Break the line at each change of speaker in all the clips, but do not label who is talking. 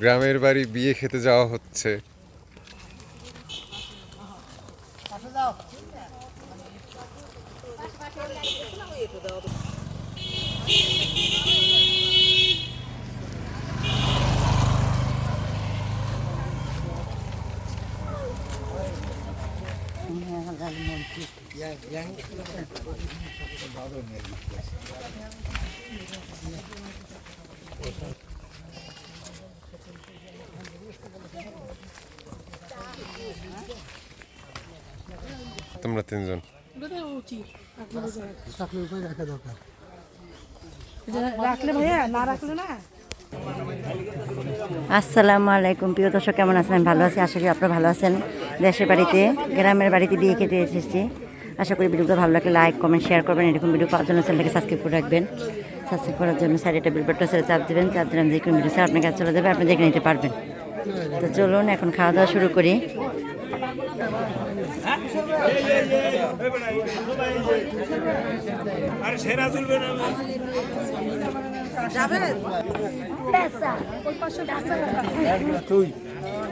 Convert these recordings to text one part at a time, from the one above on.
গ্রামের বাড়ি বিয়ে খেতে যাওয়া হচ্ছে। তোমরা তিনজন।
রাখলে ভাইয়া না রাখলে না?
আসসালামু আলাইকুম। প্রিয় দর্শক কেমন আছেন? আমি ভালো আছি আশা করি আপনারা ভালো আছেন। দেশের বাড়িতে গ্রামের বাড়িতে বিয়ে খেতে এসেছি। আশা করি ভিডিওটা ভালো লাগলে লাইক কমেন্ট শেয়ার করবেন। এরকম ভিডিও পাওয়ার জন্য চ্যানেলটাকে সাবস্ক্রাইব করে রাখবেন। সাবস্ক্রাইব করার জন্য স্যার এটা বিলবোর্ডটা ছেড়ে চাপ দেবেন। চাপ দিলাম যে কোনো ভিডিও স্যার আপনার কাছে চলে যাবে আপনি দেখে নিতে পারবেন। তো চলুন এখন খাওয়া দাওয়া শুরু করি।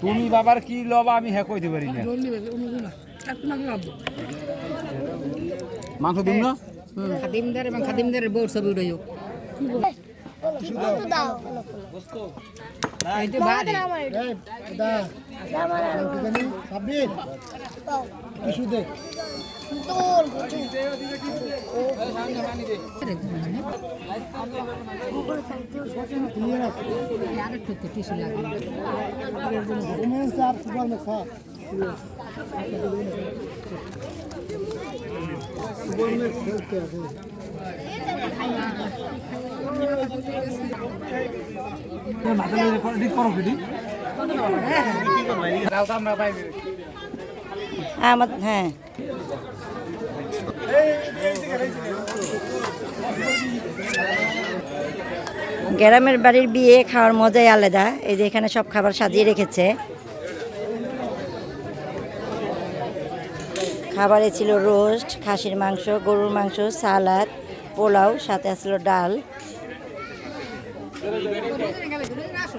তুমি
বাবার কি লবা আমি হ্যাঁ কইতে পারি না। মাংস দিন না?
খাদিমদার এবং খাদিমদারের বউর
মেক্স হ্যাঁ সুপার মেক্স খেলতে আছে
আমার হ্যাঁ। গ্রামের বাড়ির বিয়ে খাওয়ার মজাই আলাদা। এই যে এখানে সব খাবার সাজিয়ে রেখেছে। খাবারে ছিল রোস্ট, খাসির মাংস, গরুর মাংস, সালাদ, পোলাও, সাথে আসলো ডাল। আসো